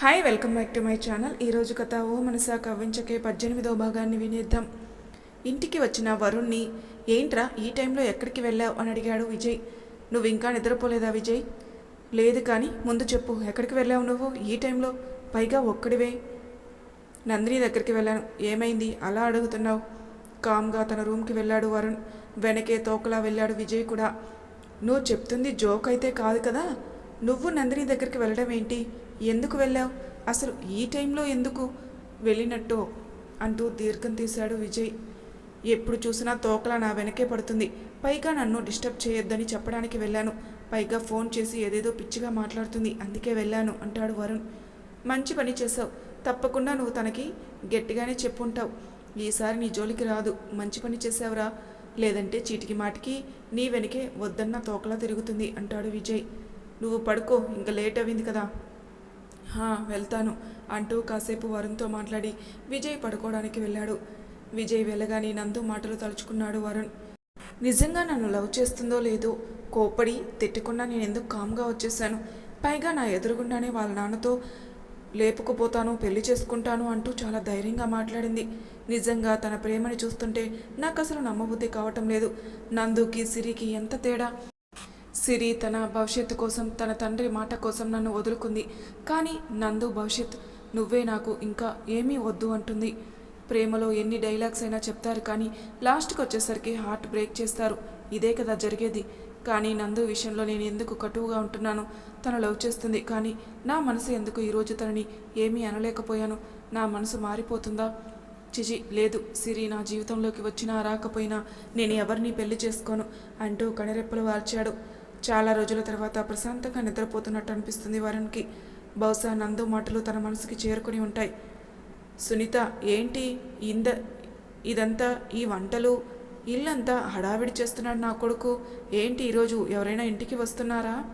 Hi welcome back to my channel ఈరోజు కథ ఓ మనసా కవ్వించకే పద్దెనిమిదో భాగాన్ని వినేద్దాం. ఇంటికి వచ్చిన వరుణ్ణి ఏంట్రా ఈ టైంలో ఎక్కడికి వెళ్ళావు? అని అడిగాడు విజయ్. నువ్వు ఇంకా నిద్రపోలేదా విజయ్? లేదు కానీ ముందు చెప్పు ఎక్కడికి వెళ్ళావు నువ్వు ఈ టైంలో? పైగా ఒక్కడివే. నందిని దగ్గరికి వెళ్ళాను. ఏమైంది? అలా అడుగుతున్నావు. కామ్గా తన రూమ్కి వెళ్ళాడు వరుణ్. వెనకే తోకలా వెళ్ళాడు విజయ్ కూడా. నువ్వు చెప్తుంది జోక్ అయితే కాదు కదా? నువ్వు నందిని దగ్గరికి వెళ్ళడం ఏంటి? ఎందుకు వెళ్ళావు? అసలు ఈ టైంలో ఎందుకు వెళ్ళినట్టు అంటూ దీర్ఘం తీశాడు విజయ్. ఎప్పుడు చూసినా తోకలా నా వెనకే పడుతుంది. పైగా నన్ను డిస్టర్బ్ చేయొద్దని చెప్పడానికి వెళ్ళాను. పైగా ఫోన్ చేసి ఏదేదో పిచ్చిగా మాట్లాడుతుంది. అందుకే వెళ్ళాను అంటాడు వరుణ్. మంచి పని చేసావు తప్పకుండా నువ్వు తనకి గట్టిగానే చెప్పుంటావు. ఈసారి నీ జోలికి రాదు. మంచి పని చేసావురా లేదంటే చీటికి మాటికి నీ వెనకే వద్దన్న తోకలా తిరుగుతుంది అంటాడు విజయ్. నువ్వు పడుకో. ఇంకా లేట్ అయింది కదా. వెళ్తాను అంటూ కాసేపు వరుణ్తో మాట్లాడి విజయ్ పడుకోవడానికి వెళ్ళాడు. విజయ్ వెళ్ళగానే నందు మాటలు తలుచుకున్నాడు వరుణ్. నిజంగా నన్ను లవ్ చేస్తుందో లేదో కోపడి తిట్టకుండా నేను ఎందుకు కామ్గా వచ్చేసాను? పైగా నా ఎదురుగుండానే వాళ్ళ నాన్నతో లేపుకుపోతాను పెళ్ళి చేసుకుంటాను అంటూ చాలా ధైర్యంగా మాట్లాడింది. నిజంగా తన ప్రేమని చూస్తుంటే నాకు అసలు నమ్మబుద్ధి కావటం లేదు. నందుకి సిరికి ఎంత తేడా? సిరి తన భవిష్యత్తు కోసం తన తండ్రి మాట కోసం నన్ను వదులుకుంది. కానీ నందు భవిష్యత్ నువ్వే నాకు ఇంకా ఏమీ వద్దు అంటుంది. ప్రేమలో ఎన్ని డైలాగ్స్ అయినా చెప్తారు కానీ లాస్ట్కి వచ్చేసరికి హార్ట్ బ్రేక్ చేస్తారు. ఇదే కదా జరిగేది. కానీ నందు విషయంలో నేను ఎందుకు కటువుగా ఉంటున్నాను తను లవ్ చేస్తుంది. కానీ నా మనసు ఎందుకు ఈరోజు తనని ఏమీ అనలేకపోయాను? నా మనసు మారిపోతుందా? చిజి లేదు. సిరి నా జీవితంలోకి వచ్చినా రాకపోయినా నేను ఎవరిని పెళ్ళి చేసుకోను అంటూ కనిరెప్పలు వాల్చాడు. చాలా రోజుల తర్వాత ప్రశాంతంగా నిద్రపోతున్నట్టు అనిపిస్తుంది వరుణ్కి. బహుశా నందు మాటలు తన మనసుకి చేరుకుని ఉంటాయి. సునీత ఏంటి ఇంద ఇదంతా ఈ వంటలు? ఇల్లంతా హడావిడి చేస్తున్నాడు నా కొడుకు. ఏంటి ఈరోజు? ఎవరైనా ఇంటికి వస్తున్నారా?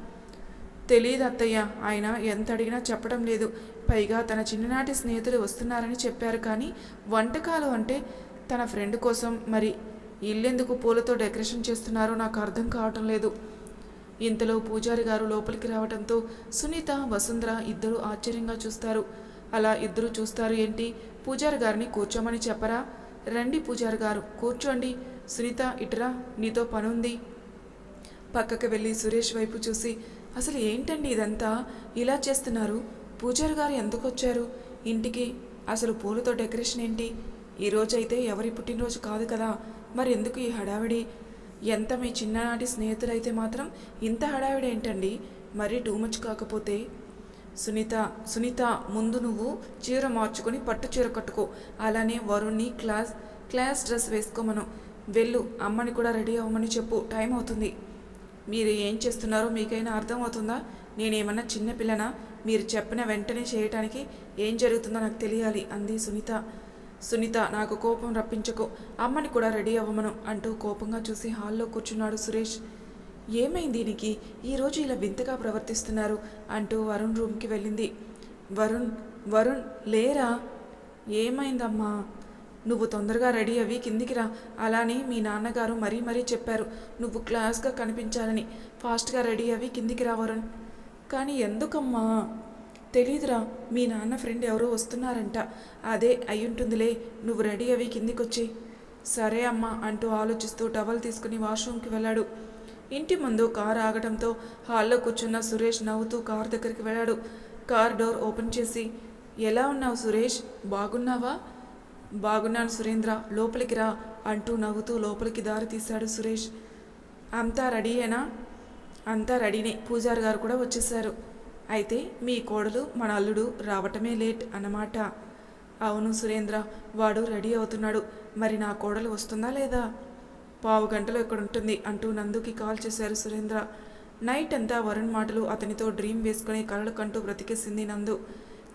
తెలియదు అత్తయ్య. ఆయన ఎంత అడిగినా చెప్పడం లేదు. పైగా తన చిన్ననాటి స్నేహితులు వస్తున్నారని చెప్పారు కానీ వంటకాలు అంటే తన ఫ్రెండ్ కోసం మరి ఇల్లెందుకు పూలతో డెకరేషన్ చేస్తున్నారో నాకు అర్థం కావటం లేదు. ఇంతలో పూజారి గారు లోపలికి రావడంతో సునీత వసుంధర ఇద్దరు ఆశ్చర్యంగా చూస్తారు. అలా ఇద్దరు చూస్తారు ఏంటి? పూజారి గారిని కూర్చోమని చెప్పరా? రండి పూజారి గారు కూర్చోండి. సునీత ఇటురా నీతో పనుంది. పక్కకి వెళ్ళి సురేష్ వైపు చూసి అసలు ఏంటండి ఇదంతా? ఇలా చేస్తున్నారు? పూజారి గారు ఎందుకు వచ్చారు ఇంటికి అసలు పూలతో డెకరేషన్ ఏంటి? ఈ రోజైతే ఎవరి పుట్టినరోజు కాదు కదా. మరి ఎందుకు ఈ హడావిడి? ఎంత మీ చిన్ననాటి స్నేహితులైతే మాత్రం ఇంత హడావిడి ఏంటండి మరీ టూ మచ్ కాకపోతే. సునీత సునీత ముందు నువ్వు చీర మార్చుకొని పట్టు చీర కట్టుకో. అలానే వరుణ్ని క్లాస్ క్లాస్ డ్రెస్ వేసుకోమను. వెళ్ళు అమ్మని కూడా రెడీ అవ్వమని చెప్పు. టైం అవుతుంది. మీరు ఏం చేస్తున్నారో మీకైనా అర్థమవుతుందా? నేనేమన్నా చిన్నపిల్లనా మీరు చెప్పిన వెంటనే చేయటానికి ఏం జరుగుతుందో నాకు తెలియాలి అంది సునీత. సునీత నాకు కోపం రప్పించకు. అమ్మని కూడా రెడీ అవ్వమను అంటూ కోపంగా చూసి హాల్లో కూర్చున్నాడు సురేష్. ఏమైంది దీనికి ఈరోజు ఇలా వింతగా ప్రవర్తిస్తున్నారు అంటూ వరుణ్ రూమ్కి వెళ్ళింది. వరుణ్ వరుణ్ లేరా? ఏమైందమ్మా? నువ్వు తొందరగా రెడీ అవి కిందికి రా. అలానే మీ నాన్నగారు మరీ మరీ చెప్పారు. నువ్వు క్లాస్గా కనిపించాలని. ఫాస్ట్గా రెడీ అవి కిందికి రా వరుణ్. కానీ ఎందుకమ్మా? తెలీదురా మీ నాన్న ఫ్రెండ్ ఎవరో వస్తున్నారంట. అదే అయ్యుంటుందిలే నువ్వు రెడీ అవి కిందికొచ్చి. సరే అమ్మా అంటూ ఆలోచిస్తూ టవల్ తీసుకుని వాష్రూమ్కి వెళ్ళాడు. ఇంటి ముందు కారు ఆగడంతో హాల్లో కూర్చున్న సురేష్ నవ్వుతూ కారు దగ్గరికి వెళ్ళాడు. కార్ డోర్ ఓపెన్ చేసి ఎలా ఉన్నావు సురేష్? బాగున్నావా? బాగున్నాను సురేంద్ర లోపలికి రా అంటూ నవ్వుతూ లోపలికి దారి తీశాడు సురేష్. అంతా రెడీయేనా? అంతా రెడీనే పూజారి గారు కూడా వచ్చేసారు అయితే మీ కోడలు మన అల్లుడు రావటమే లేట్ అన్నమాట. అవును సురేంద్ర వాడు రెడీ అవుతున్నాడు. మరి నా కోడలు వస్తుందా లేదా? పావు గంటలో ఇక్కడ ఉంటుంది అంటూ నందుకి కాల్ చేశారు సురేంద్ర. నైట్ అంతా వరుణ్ మాటలు అతనితో డ్రీమ్ వేసుకుని కలలు కంటూ బ్రతికేసింది నందు.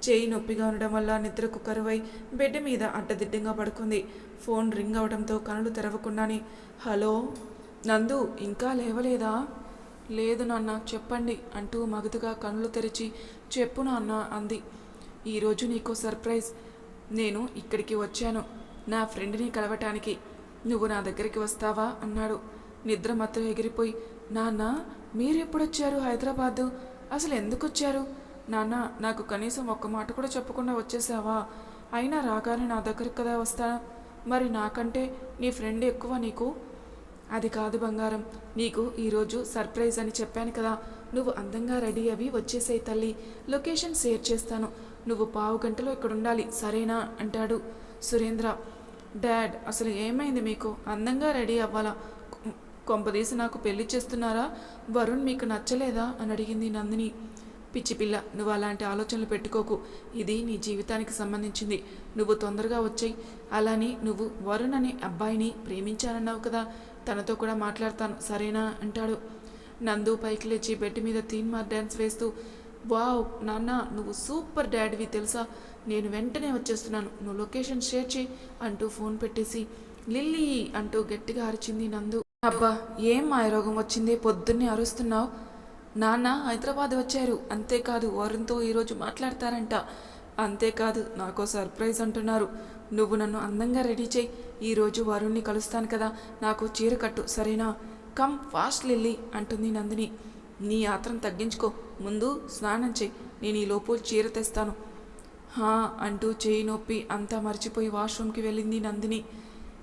చేయి నొప్పిగా ఉండడం వల్ల నిద్రకు కరువై బెడ్ మీద అడ్డదిడ్డంగా పడుకుంది. ఫోన్ రింగ్ అవడంతో కనులు తెరవకుండానే హలో నందు ఇంకా లేవలేదా? లేదు నాన్న చెప్పండి అంటూ మగదుగా కనులు తెరిచి చెప్పు నాన్న అంది. ఈరోజు నీకు సర్ప్రైజ్. నేను ఇక్కడికి వచ్చాను. నా ఫ్రెండ్ని కలవటానికి. నువ్వు నా దగ్గరికి వస్తావా? అన్నాడు. నిద్ర మత్తు ఎగిరిపోయి నాన్న మీరెప్పుడొచ్చారు హైదరాబాదు? అసలు ఎందుకు వచ్చారు నాన్న నాకు కనీసం ఒక్క మాట కూడా చెప్పకుండా వచ్చేసావా? అయినా రాగానే నా దగ్గరికి కదా వస్తా. మరి నాకంటే నీ ఫ్రెండ్ ఎక్కువ నీకు? అది కాదు బంగారం. నీకు ఈరోజు సర్ప్రైజ్ అని చెప్పాను కదా. నువ్వు అందంగా రెడీ అవి వచ్చేసేయి తల్లి. లొకేషన్ షేర్ చేస్తాను. నువ్వు పావు గంటలో ఇక్కడ ఉండాలి సరేనా? అంటాడు సురేంద్ర. డాడ్ అసలు ఏమైంది మీకు? అందంగా రెడీ అవ్వాలా? కొంపదీసి నాకు పెళ్ళి చేస్తున్నారా? వరుణ్ మీకు నచ్చలేదా? అని అడిగింది నందిని. పిచ్చి పిల్ల నువ్వు అలాంటి ఆలోచనలు పెట్టుకోకు. ఇది నీ జీవితానికి సంబంధించింది. నువ్వు తొందరగా వచ్చాయి. అలానే నువ్వు వరుణ్ అనే అబ్బాయిని ప్రేమించానన్నావు కదా. తనతో కూడా మాట్లాడతాను. సరేనా? అంటాడు. నందు పైకి లేచి బెడ్ మీద తీన్ మార్ డ్యాన్స్ వేస్తూ వావ్ నాన్న నువ్వు సూపర్ డాడీవి తెలుసా? నేను వెంటనే వచ్చేస్తున్నాను. నువ్వు లొకేషన్ షేర్ చేయి అంటూ ఫోన్ పెట్టేసి లిల్లీ అంటూ గట్టిగా అరిచింది నందు. అబ్బా ఏం మాయరోగం వచ్చింది? పొద్దున్నే అరుస్తున్నావు? నాన్న హైదరాబాద్ వచ్చారు. అంతేకాదు వరుణ్తో ఈరోజు మాట్లాడతారంట. అంతేకాదు నాకు సర్ప్రైజ్ అంటున్నారు. నువ్వు నన్ను అందంగా రెడీ చేయి. ఈరోజు వరుణ్ణి కలుస్తాను కదా. నాకు చీర కట్టు సరేనా? కమ్ ఫాస్ట్ లిల్లీ అంటుంది నందిని. నీ ఆత్రం తగ్గించుకో. ముందు స్నానం చేయి. నేను ఈలోపు చీర తెస్తాను. హా అంటూ చేయి నొప్పి అంతా మర్చిపోయి వాష్రూమ్కి వెళ్ళింది నందిని.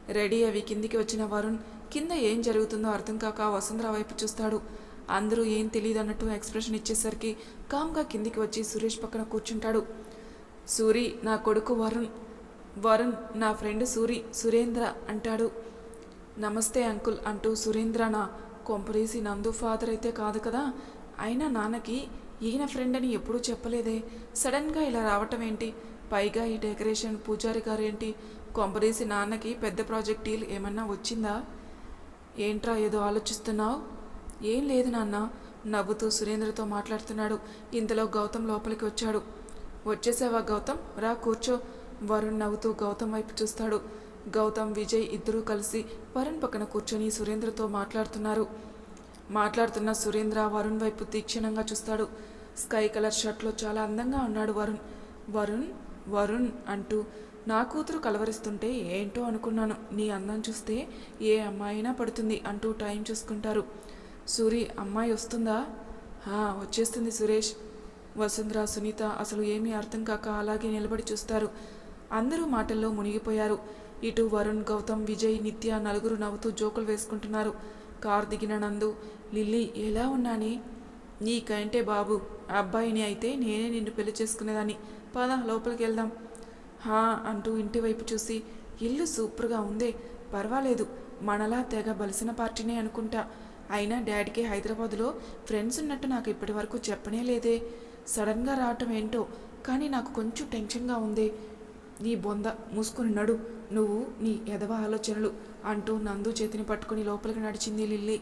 రెడీ అవి కిందికి వచ్చిన వరుణ్ కింద ఏం జరుగుతుందో అర్థం కాక వసుంధర వైపు చూస్తాడు. అందరూ ఏం తెలియదు అన్నట్టు ఎక్స్ప్రెషన్ ఇచ్చేసరికి కామ్గా కిందికి వచ్చి సురేష్ పక్కన కూర్చుంటాడు. సూరి నా కొడుకు వరుణ్ వరుణ్ నా ఫ్రెండ్ సూరి సురేంద్ర అంటాడు. నమస్తే అంకుల్ అంటూ సురేంద్ర నా కొంపరేసి నందు ఫాదర్ అయితే కాదు కదా. అయినా నాన్నకి ఈయన ఫ్రెండ్ అని ఎప్పుడూ చెప్పలేదే. సడన్గా ఇలా రావటం ఏంటి? పైగా ఈ డెకరేషన్ పూజారి గారు ఏంటి? కొంపరేసి నాన్నకి పెద్ద ప్రాజెక్ట్ డీల్ ఏమన్నా వచ్చిందా? ఏంట్రా ఏదో ఆలోచిస్తున్నావు? ఏం లేదు నాన్న నవ్వుతూ సురేంద్రతో మాట్లాడుతున్నాడు. ఇంతలో గౌతమ్ లోపలికి వచ్చాడు. వచ్చేసావా గౌతమ్? రా కూర్చో. వరుణ్ నవ్వుతూ గౌతమ్ వైపు చూస్తాడు. గౌతమ్ విజయ్ ఇద్దరూ కలిసి వరుణ్ పక్కన కూర్చొని సురేంద్రతో మాట్లాడుతున్నారు. మాట్లాడుతున్న సురేంద్ర వరుణ్ వైపు తీక్షణంగా చూస్తాడు. స్కై కలర్ షర్ట్లో చాలా అందంగా ఉన్నాడు వరుణ్. వరుణ్ వరుణ్ అంటూ నా కూతురు కలవరిస్తుంటే ఏంటో అనుకున్నాను. నీ అందం చూస్తే ఏ అమ్మాయినా పడుతుంది అంటూ టైం చూసుకుంటారు. సూరి అమ్మాయి వస్తుందా? "హా, వచ్చేస్తుంది సురేష్. వసుంధర సునీత అసలు ఏమీ అర్థం కాక అలాగే నిలబడి చూస్తారు. అందరూ మాటల్లో మునిగిపోయారు. ఇటు వరుణ్ గౌతమ్ విజయ్ నిత్య నలుగురు నవ్వుతూ జోకులు వేసుకుంటున్నారు. కారు దిగిన నందు లిల్లీ ఎలా ఉన్నానే? నీకంటే బాబు అబ్బాయిని అయితే నేనే నిన్ను పెళ్ళి చేసుకునేదాన్ని. పద లోపలికి వెళ్దాం. హా అంటూ ఇంటి వైపు చూసి ఇల్లు సూపర్గా ఉందే పర్వాలేదు. మనలా తెగ బలిసిన పార్టీనే అనుకుంటా. అయినా డాడీకి హైదరాబాద్లో ఫ్రెండ్స్ ఉన్నట్టు నాకు ఇప్పటి వరకు చెప్పనే లేదే. సడన్గా రావటం ఏంటో కానీ నాకు కొంచెం టెన్షన్గా ఉంది. నీ బొంద మూసుకుని నడు. నువ్వు నీ ఎదవ ఆలోచనలు అంటూ నందు చేతిని పట్టుకుని లోపలికి నడిచింది లిల్లీ.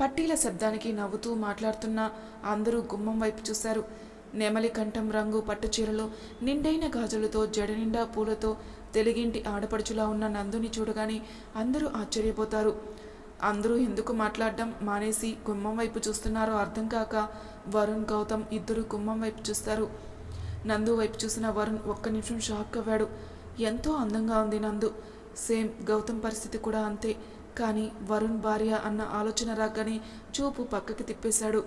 పట్టీల శబ్దానికి నవ్వుతూ మాట్లాడుతున్న అందరూ గుమ్మం వైపు చూశారు. నెమలి కంఠం రంగు పట్టు చీరలో నిండైన గాజులతో జడనిండా పూలతో తెలుగింటి ఆడపడుచులా ఉన్న నందుని చూడగానే అందరూ ఆశ్చర్యపోతారు. అందరూ ఎందుకు మాట్లాడడం మానేసి గుమ్మం వైపు చూస్తున్నారో అర్థం కాక వరుణ్ గౌతమ్ ఇద్దరు గుమ్మం వైపు చూస్తారు. నందు వైపు చూసిన వరుణ్ ఒక్క నిమిషం షాక్ అవ్వాడు. ఎంతో అందంగా ఉంది నందు. సేమ్ గౌతమ్ పరిస్థితి కూడా అంతే. కానీ వరుణ్ భార్య అన్న ఆలోచన రాగానే చూపు పక్కకి తిప్పేశాడు.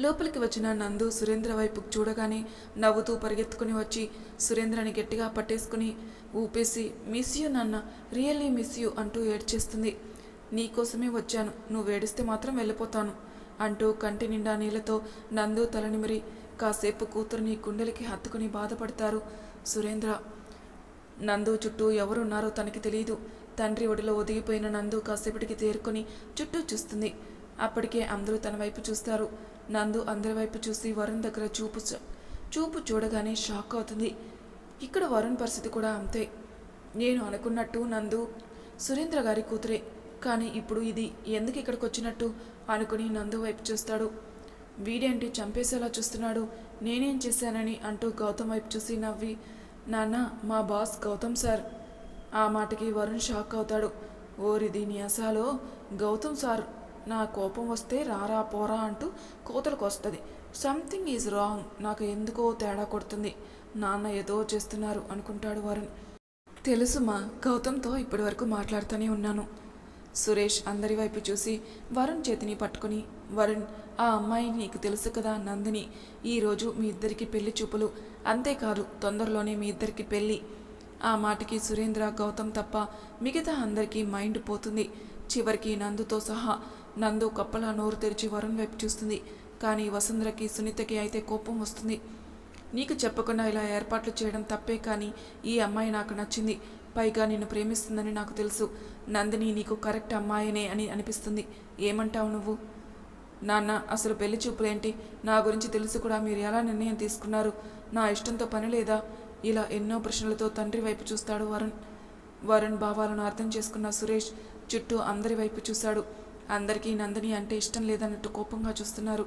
లోపలికి వచ్చిన నందు సురేంద్ర వైపు చూడగానే నవ్వుతూ పరిగెత్తుకుని వచ్చి సురేంద్రని గట్టిగా పట్టేసుకుని ఊపేసి మిస్ యూ నాన్న రియల్లీ మిస్ యూ అంటూ ఏడ్చేస్తుంది. నీకోసమే వచ్చాను. నువ్వు ఏడిస్తే మాత్రం వెళ్ళిపోతాను అంటూ కంటి నిండా నీళ్ళతో నందు తలనిమిరి కాసేపు కూతురుని గుండెలకి హత్తుకుని బాధపడతారు. సురేంద్ర నందు చుట్టూ ఎవరున్నారో తనకి తెలియదు తండ్రి ఒడిలో ఒదిగిపోయిన నందు కాసేపటికి తేరుకొని చుట్టూ చూస్తుంది. అప్పటికే అందరూ తన వైపు చూస్తారు. నందు అందరి వైపు చూసి వరుణ్ దగ్గర చూపు చూపు చూడగానే షాక్ అవుతుంది. ఇక్కడ వరుణ్ పరిస్థితి కూడా అంతే. నేను అనుకున్నట్టు నందు సురేంద్ర గారి కూతురే. కానీ ఇప్పుడు ఇది ఎందుకు ఇక్కడికి వచ్చినట్టు అనుకుని నందు వైపు చూస్తాడు. వీడేంటి చంపేసేలా చూస్తున్నాడు? నేనేం చేశానని అంటూ గౌతమ్ వైపు చూసి నవ్వి నాన్న మా బాస్ గౌతమ్ సార్. ఆ మాటకి వరుణ్ షాక్ అవుతాడు. ఓరి దీని అసాలో గౌతమ్ సార్ నా కోపం వస్తే రారా పోరా అంటూ కోతలకు వస్తుంది సంథింగ్ ఈజ్ రాంగ్ నాకు ఎందుకో తేడా కొడుతుంది. నాన్న ఏదో చేస్తున్నారు అనుకుంటాడు వరుణ్. తెలుసు మా గౌతమ్తో ఇప్పటివరకు మాట్లాడుతూనే ఉన్నాను. సురేష్ అందరి వైపు చూసి వరుణ్ చేతిని పట్టుకుని వరుణ్ ఆ అమ్మాయి నీకు తెలుసు కదా నందిని ఈరోజు మీ ఇద్దరికి పెళ్ళి చూపులు. అంతేకాదు తొందరలోనే మీ ఇద్దరికి పెళ్ళి ఆ మాటకి సురేంద్ర గౌతమ్ తప్ప మిగతా అందరికీ మైండ్ పోతుంది. చివరికి నందుతో సహా నందు కప్పలా నోరు తెరిచి వరుణ్ వైపు చూస్తుంది. కానీ వసుంధరకి సునీతకి అయితే కోపం వస్తుంది. నీకు చెప్పకుండా ఇలా ఏర్పాట్లు చేయడం తప్పే కానీ ఈ అమ్మాయి నాకు నచ్చింది. పైగా నిన్ను ప్రేమిస్తుందని నాకు తెలుసు. నందిని నీకు కరెక్ట్ అమ్మాయినే అని అనిపిస్తుంది. ఏమంటావు నువ్వు? నాన్న అసలు పెళ్ళి చూపులేంటి? నా గురించి తెలుసు కూడా మీరు ఎలా నిర్ణయం తీసుకున్నారు? నా ఇష్టంతో పని లేదా? ఇలా ఎన్నో ప్రశ్నలతో తండ్రి వైపు చూస్తాడు వరుణ్. వరుణ్ భావాలను అర్థం చేసుకున్న సురేష్ చుట్టూ అందరి వైపు చూశాడు. అందరికీ నందిని అంటే ఇష్టం లేదన్నట్టు కోపంగా చూస్తున్నారు.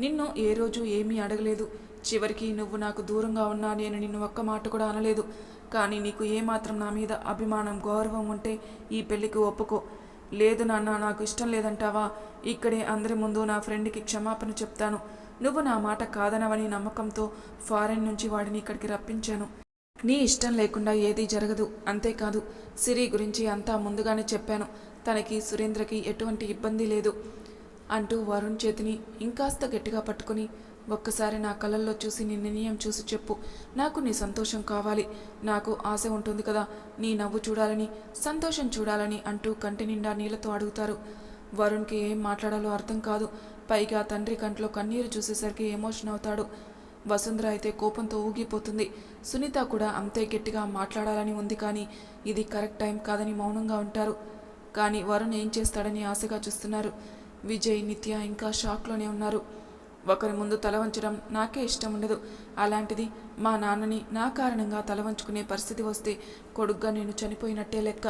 నిన్ను ఏ రోజు ఏమీ అడగలేదు. చివరికి నువ్వు నాకు దూరంగా ఉన్నా నేను నిన్ను ఒక్క మాట కూడా అనలేదు. కానీ నీకు ఏమాత్రం నా మీద అభిమానం గౌరవం ఉంటే ఈ పెళ్ళికి ఒప్పుకో. లేదు నాన్న నాకు ఇష్టం లేదంటావా? ఇక్కడే అందరి ముందు నా ఫ్రెండ్కి క్షమాపణ చెప్తాను. నువ్వు నా మాట కాదనవని నమ్మకంతో ఫారెన్ నుంచి వాడిని ఇక్కడికి రప్పించాను. నీ ఇష్టం లేకుండా ఏదీ జరగదు. అంతేకాదు సిరి గురించి అంతా ముందుగానే చెప్పాను. తనకి సురేంద్రకి ఎటువంటి ఇబ్బంది లేదు అంటూ వరుణ్ చేతిని ఇంకాస్త గట్టిగా పట్టుకుని ఒక్కసారి నా కళ్ళల్లో చూసి నీ నిర్ణయం చూసి చెప్పు. నాకు నీ సంతోషం కావాలి. నాకు ఆశ ఉంటుంది కదా. నీ నవ్వు చూడాలని సంతోషం చూడాలని అంటూ కంటి నిండా నీళ్ళతో అడుగుతారు. వరుణ్కి ఏం మాట్లాడాలో అర్థం కాదు. పైగా తండ్రి కంట్లో కన్నీరు చూసేసరికి ఎమోషన్ అవుతాడు. వసుంధర అయితే కోపంతో ఊగిపోతుంది. సునీత కూడా అంతే గట్టిగా మాట్లాడాలని ఉంది కానీ ఇది కరెక్ట్ టైం కాదని మౌనంగా ఉంటారు. కానీ వరుణ్ ఏం చేస్తాడని ఆశగా చూస్తున్నారు. విజయ్ నిత్య ఇంకా షాక్లోనే ఉన్నారు. ఒకరి ముందు తల వంచడం నాకే ఇష్టం ఉండదు అలాంటిది మా నాన్నని నా కారణంగా తల వంచుకునే పరిస్థితి వస్తే కొడుగ్గా నేను చనిపోయినట్టే లెక్క.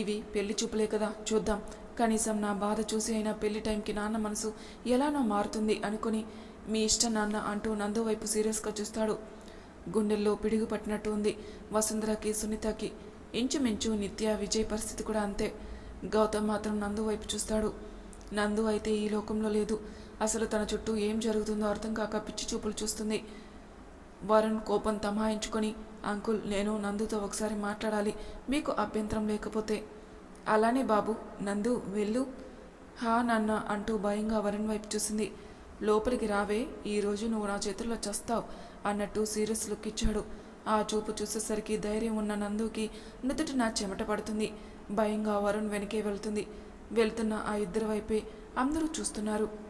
ఇవి పెళ్ళి చూపులే కదా చూద్దాం. కనీసం నా బాధ చూసి అయినా పెళ్ళి టైంకి నాన్న మనసు ఎలానో మారుతుంది అనుకుని మీ ఇష్టం నాన్న అంటూ నందు వైపు సీరియస్గా చూస్తాడు. గుండెల్లో పిడుగు పట్టినట్టు ఉంది వసుంధరకి సునీతకి. ఇంచుమించు నిత్య విజయ్ పరిస్థితి కూడా అంతే. గౌతమ్ మాత్రం నందు వైపు చూస్తాడు. నందు అయితే ఈ లోకంలో లేదు. అసలు తన చుట్టూ ఏం జరుగుతుందో అర్థం కాక పిచ్చి చూపులు చూస్తుంది. వరుణ్ కోపం తమాయించుకొని అంకుల్ నేను నందుతో ఒకసారి మాట్లాడాలి. మీకు అభ్యంతరం లేకపోతే. అలానే బాబు నందు వెళ్ళు. హా నాన్న అంటూ భయంగా వరుణ్ వైపు చూసింది. లోపలికి రావే ఈరోజు నువ్వు నా చేతుల్లో చస్తావు అన్నట్టు సీరియస్ లుక్ ఇచ్చాడు. ఆ చూపు చూసేసరికి ధైర్యం ఉన్న నందుకి నుదుటి నా చెమట పడుతుంది. భయంగా వరుణ్ వెనకే వెళ్తుంది. వెళ్తున్న ఆ ఇద్దరి వైపే అందరూ చూస్తున్నారు.